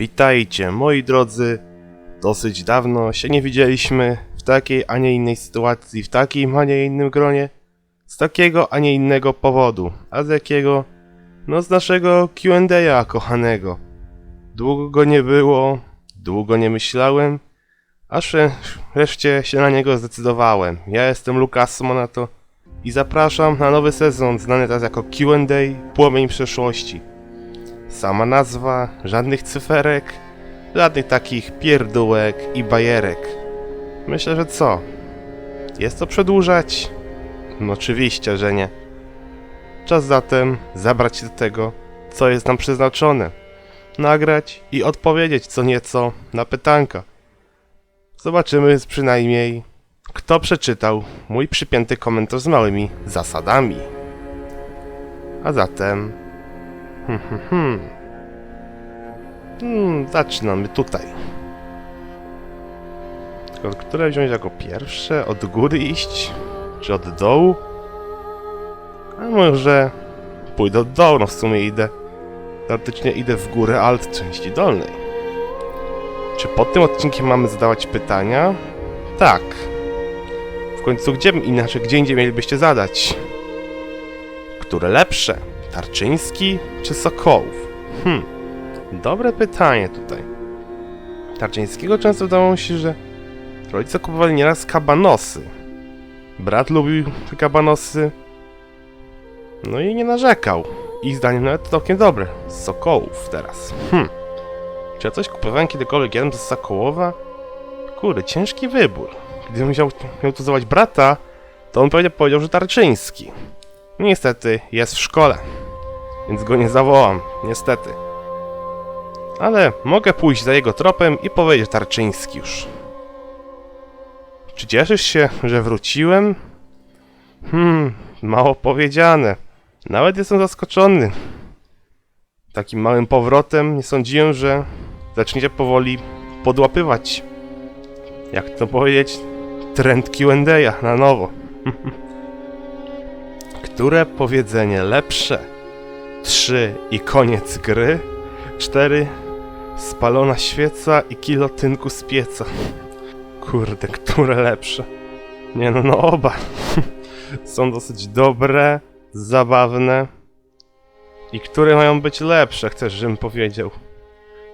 Witajcie, moi drodzy. Dosyć dawno się nie widzieliśmy w takiej, a nie innej sytuacji, w takim, a nie innym gronie. Z takiego, a nie innego powodu. A z jakiego? No z naszego Q&A kochanego. Długo go nie było, długo nie myślałem, aż wreszcie się na niego zdecydowałem. Ja jestem Lukas Monato i zapraszam na nowy sezon znany teraz jako Q&A Płomień Przeszłości. Sama nazwa, żadnych cyferek, żadnych takich pierdółek i bajerek. Myślę, że co? Jest to przedłużać? No oczywiście, że nie. Czas zatem zabrać się do tego, co jest nam przeznaczone. Nagrać i odpowiedzieć co nieco na pytanka. Zobaczymy przynajmniej, kto przeczytał mój przypięty komentarz z małymi zasadami. A zatem Hmm, zaczynamy tutaj. Tylko które wziąć jako pierwsze? Od góry iść? Czy od dołu? A może pójdę od dołu, no w sumie idę. Teoretycznie idę w górę alt części dolnej. Czy pod tym odcinkiem mamy zadawać pytania? Tak. W końcu gdzie inaczej, gdzie indziej mielibyście zadać? Które lepsze? Tarczyński czy Sokołów? Hm, dobre pytanie tutaj. Tarczyńskiego często wydawało się, że rodzice kupowali nieraz kabanosy. Brat lubił te kabanosy. No i nie narzekał. Ich zdaniem nawet całkiem dobre. Sokołów teraz. Hm. Czy ja coś kupowałem kiedykolwiek jadłem z Sokołowa? Kurde, ciężki wybór. Gdybym musiał, miał tu brata, to on pewnie powiedział, że Tarczyński. Niestety jest w szkole, więc go nie zawołam, niestety. Ale mogę pójść za jego tropem i powiedzieć Tarczyński już. Czy cieszysz się, że wróciłem? Hmm, mało powiedziane. Nawet jestem zaskoczony. Takim małym powrotem nie sądziłem, że zaczniecie powoli podłapywać. Jak to powiedzieć? Trend Q&A na nowo. Które powiedzenie lepsze? 3 i koniec gry? 4 spalona świeca i kilo tynku z pieca. Kurde, które lepsze? Nie no, no oba. Są dosyć dobre, zabawne. I które mają być lepsze, chcesz, żebym powiedział?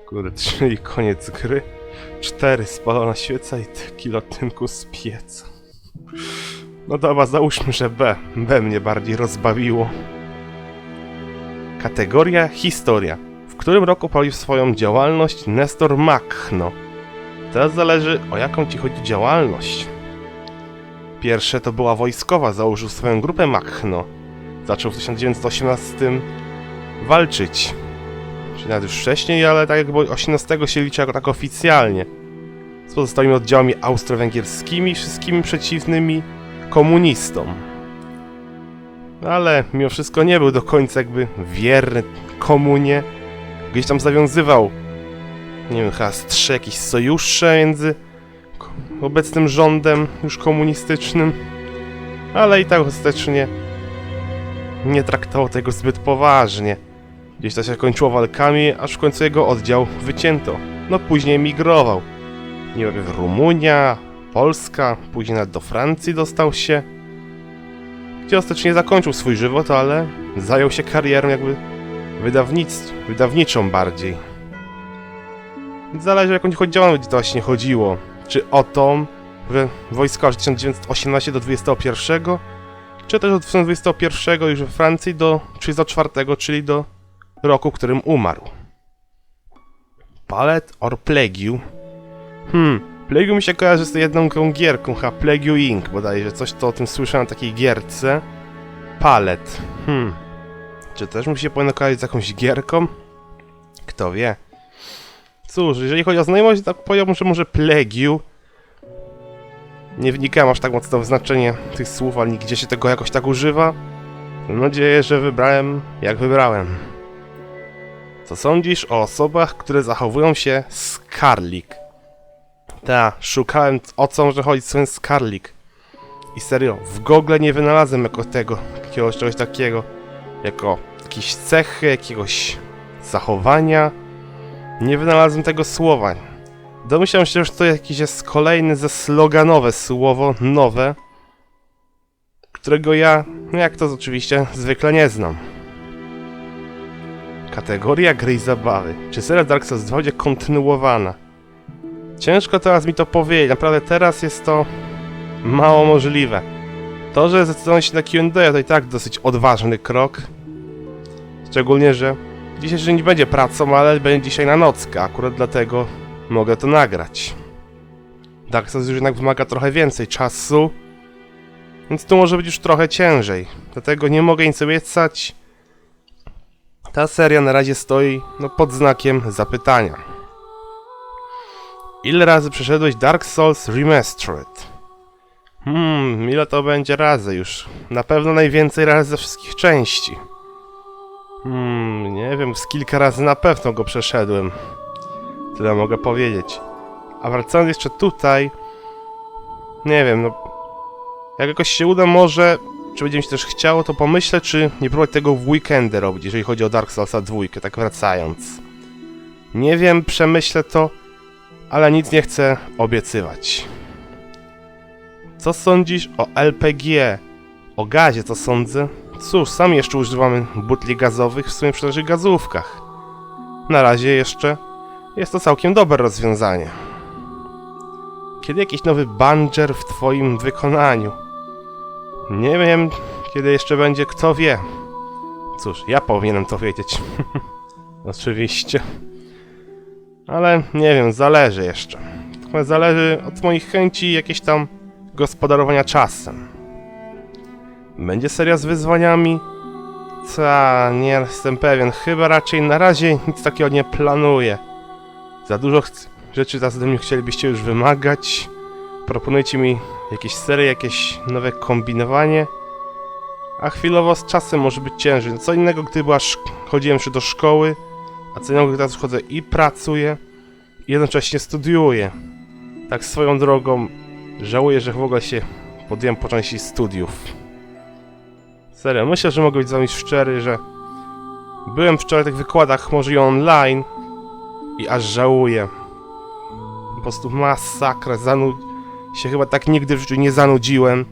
Kurde, 3 i koniec gry? 4 spalona świeca i kilo tynku z pieca. No dobra, załóżmy, że B. B mnie bardziej rozbawiło. Kategoria Historia. W którym roku prowadził swoją działalność Nestor Machno? Teraz zależy, o jaką ci chodzi działalność. Pierwsze to była wojskowa, założył swoją grupę Machno. Zaczął w 1918 walczyć. Czyli nawet już wcześniej, ale tak jakby 18 się liczy jako tak oficjalnie. Z pozostałymi oddziałami austro-węgierskimi, wszystkimi przeciwnymi komunistom. Ale mimo wszystko nie był do końca jakby wierny komunie. Gdzieś tam zawiązywał, nie wiem, chyba trzy jakieś sojusze między obecnym rządem już komunistycznym. Ale i tak ostatecznie nie traktował tego zbyt poważnie. Gdzieś to się kończyło walkami, aż w końcu jego oddział wycięto. No później migrował. Nie wiem, Rumunia, Polska, później nawet do Francji dostał się. Gdzie ostatecznie zakończył swój żywot, ale zajął się karierą jakby wydawnic, wydawniczą bardziej. Zależy o jaką chodzi działalność właśnie chodziło. Czy o tą, że wojska od 1918 do 21, czy też od 21 już we Francji do 34, czyli do roku, w którym umarł. Palette or Plague Hmm, Plague mi się kojarzy z jedną tą gierką, chyba Plague Inc. bodajże, coś to o tym słyszałem na takiej gierce. Palet. Hmm. Czy też mu się powinno kojarzyć z jakąś gierką? Kto wie. Cóż, jeżeli chodzi o znajomość, to powiem, że może Plague. Nie wnikałem aż tak mocno w znaczenie tych słów, ani gdzie się tego jakoś tak używa. Mam nadzieję, że wybrałem jak wybrałem. Co sądzisz o osobach, które zachowują się skarlik? Ta, szukałem o co może chodzić z Skarlik. I serio, w Google nie wynalazłem jako tego, jakiegoś czegoś takiego, jako jakieś cechy, jakiegoś zachowania. Nie wynalazłem tego słowa. Domyślam się, że to jakieś jest kolejne ze sloganowe słowo, nowe, którego ja, no jak to oczywiście, zwykle nie znam. Kategoria gry i zabawy. Czy seria Dark Souls 2 będzie kontynuowana? Ciężko teraz mi to powiedzieć. Naprawdę teraz jest to mało możliwe. To, że zdecydowano się na Q&A to i tak dosyć odważny krok. Szczególnie, że dzisiaj że nie będzie pracą, ale będzie dzisiaj na nockę. Akurat dlatego mogę to nagrać. Dark Souls już jednak wymaga trochę więcej czasu. Więc tu może być już trochę ciężej. Dlatego nie mogę nic obiecać. Ta seria na razie stoi no, pod znakiem zapytania. Ile razy przeszedłeś Dark Souls Remastered? Hmm, ile to będzie razy już? Na pewno najwięcej razy ze wszystkich części. Hmm, nie wiem, z kilka razy na pewno go przeszedłem. Tyle mogę powiedzieć. A wracając jeszcze tutaj... Nie wiem, no... Jak jakoś się uda, może... Czy będzie mi się też chciało, to pomyślę, czy nie próbować tego w weekendy robić, jeżeli chodzi o Dark Soulsa 2, tak wracając. Nie wiem, przemyślę to, ale nic nie chcę obiecywać. Co sądzisz o LPG? O gazie co sądzę? Cóż, sami jeszcze używamy butli gazowych w sumie przy naszych gazówkach. Na razie jeszcze jest to całkiem dobre rozwiązanie. Kiedy jakiś nowy banger w twoim wykonaniu? Nie wiem, kiedy jeszcze będzie, kto wie. Cóż, ja powinienem to wiedzieć. Oczywiście. Ale nie wiem, zależy jeszcze. Zależy od moich chęci jakieś tam gospodarowania czasem. Będzie seria z wyzwaniami? Ta, nie jestem pewien. Chyba raczej na razie nic takiego nie planuję. Za dużo rzeczy teraz ode mnie chcielibyście już wymagać. Proponujcie mi jakieś serie, jakieś nowe kombinowanie. A chwilowo z czasem może być ciężej. Co innego, gdy była chodziłem jeszcze do szkoły, a co innego, teraz chodzę i pracuję, i jednocześnie studiuję. Tak swoją drogą, żałuję, że w ogóle się podjąłem po części studiów. Serio, myślę, że mogę być z wami szczery, że byłem wczoraj na tych wykładach, może i online, i aż żałuję. Po prostu masakra, zanud... się chyba tak nigdy w życiu nie zanudziłem.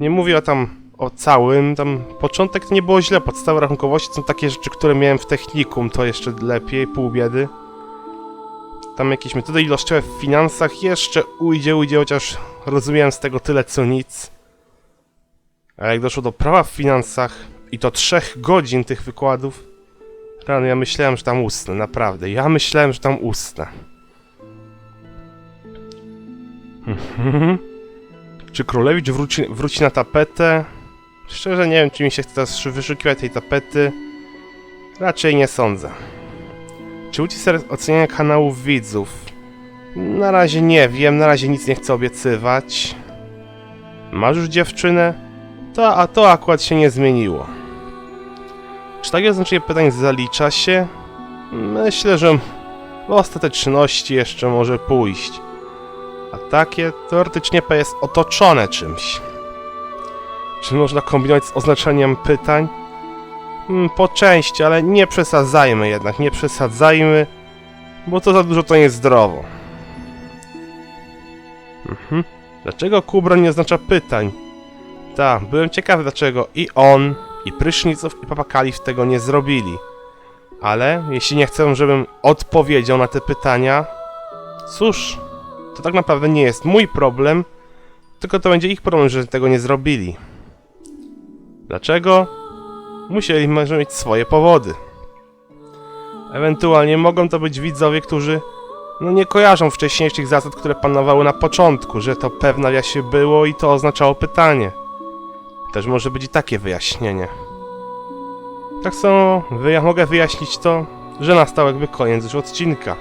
Nie mówię o tam o całym, tam początek nie było źle, podstawy rachunkowości są takie rzeczy, które miałem w technikum, to jeszcze lepiej, pół biedy. Tam jakieś metody ilościowe w finansach jeszcze ujdzie, ujdzie, chociaż rozumiałem z tego tyle co nic. A jak doszło do prawa w finansach i to trzech godzin tych wykładów, rano ja myślałem, że tam usnę, naprawdę. Ja myślałem, że tam usnę. Mhm. Czy Królewicz wróci, wróci na tapetę? Szczerze nie wiem, czy mi się chce teraz wyszukiwać tej tapety. Raczej nie sądzę. Czy uci ser oceniania kanałów widzów? Na razie nie wiem, na razie nic nie chcę obiecywać. Masz już dziewczynę? To, a to akurat się nie zmieniło. Czy takie oznaczenie pytań zalicza się? Myślę, że w ostateczności jeszcze może pójść. A takie teoretycznie P jest otoczone czymś. Czy można kombinować z oznaczeniem pytań? Mm, Po części, ale nie przesadzajmy jednak, nie przesadzajmy, bo to za dużo to niezdrowo. Mhm. Dlaczego Kubron nie oznacza pytań? Tak, byłem ciekawy dlaczego i on, i Pryszniców, i Papa Kalif tego nie zrobili. Ale jeśli nie chcę, żebym odpowiedział na te pytania, cóż, to tak naprawdę nie jest mój problem, tylko to będzie ich problem, że tego nie zrobili. Dlaczego? Musieli mieć swoje powody. Ewentualnie mogą to być widzowie, którzy no nie kojarzą wcześniejszych zasad, które panowały na początku, że to pewna ja się było i to oznaczało pytanie. Też może być i takie wyjaśnienie. Tak samo wyja mogę wyjaśnić to, że nastał jakby koniec już odcinka.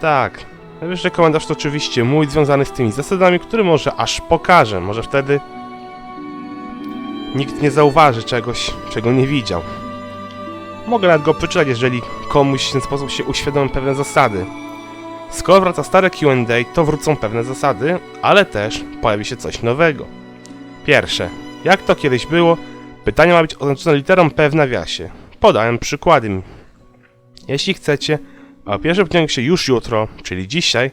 Tak, najwyższy komentarz to oczywiście mój, związany z tymi zasadami, który może aż pokażę. Może wtedy nikt nie zauważy czegoś, czego nie widział. Mogę nawet go przeczytać, jeżeli komuś w ten sposób się uświadomią pewne zasady. Skoro wraca stare Q&A, to wrócą pewne zasady, ale też pojawi się coś nowego. Pierwsze. Jak to kiedyś było, pytanie ma być oznaczone literą P w nawiasie. Podałem przykłady. Jeśli chcecie, A pierwszy odcinek się już jutro, czyli dzisiaj.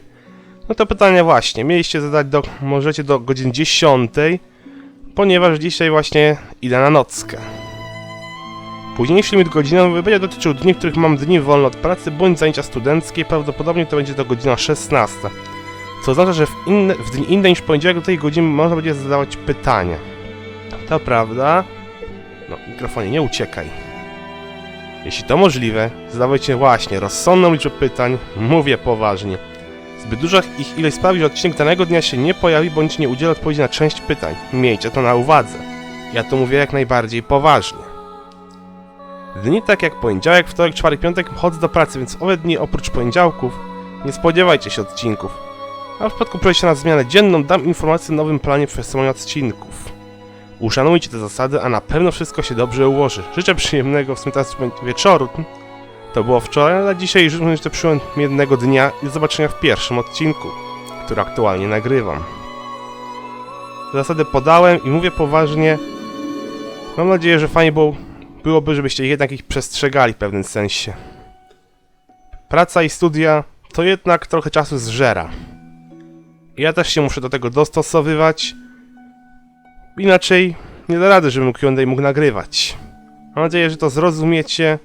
No to pytanie właśnie, mieliście zadać do, możecie do godziny 10, ponieważ dzisiaj właśnie idę na nockę. Późniejszy limit godzinowy będzie dotyczył dni, w których mam dni wolne od pracy bądź zajęcia studenckie, prawdopodobnie to będzie to godzina 16. Co oznacza, że w, inne, w dni inny niż poniedziałek do tej godziny można będzie zadawać pytania. To prawda. No, mikrofonie, nie uciekaj. Jeśli to możliwe, zadawajcie właśnie rozsądną liczbę pytań, mówię poważnie. Zbyt duża ich ilość sprawi, że odcinek danego dnia się nie pojawi bądź nie udziela odpowiedzi na część pytań. Miejcie to na uwadze. Ja to mówię jak najbardziej poważnie. Dni tak jak poniedziałek, wtorek, czwartek, piątek chodzę do pracy, więc owe dni oprócz poniedziałków nie spodziewajcie się odcinków. A w przypadku przejścia na zmianę dzienną dam informację o nowym planie przesyłania odcinków. Uszanujcie te zasady, a na pewno wszystko się dobrze ułoży. Życzę przyjemnego w sumie teraz wieczoru. To było wczoraj, ale dzisiaj życzę przyjemnego dnia i do zobaczenia w pierwszym odcinku, który aktualnie nagrywam. Zasady podałem i mówię poważnie. Mam nadzieję, że fajnie było, byłoby, żebyście jednak ich przestrzegali w pewnym sensie. Praca i studia to jednak trochę czasu zżera. Ja też się muszę do tego dostosowywać. Inaczej nie da rady, żebym Q&A mógł nagrywać. Mam nadzieję, że to zrozumiecie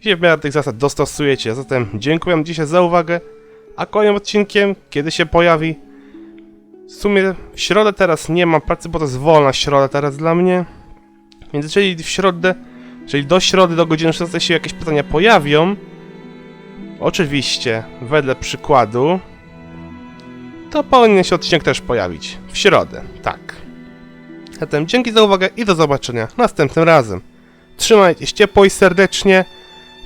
się w miarę tych zasad dostosujecie. Zatem dziękuję dzisiaj za uwagę, a kolejnym odcinkiem, kiedy się pojawi, w sumie w środę teraz nie mam pracy, bo to jest wolna środa teraz dla mnie. Więc jeżeli w środę, czyli do środy do godziny 16 się jakieś pytania pojawią, oczywiście wedle przykładu, to powinien się odcinek też pojawić. W środę, tak. Zatem dzięki za uwagę i do zobaczenia następnym razem. Trzymajcie się ciepło i serdecznie.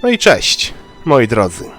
No i cześć, moi drodzy.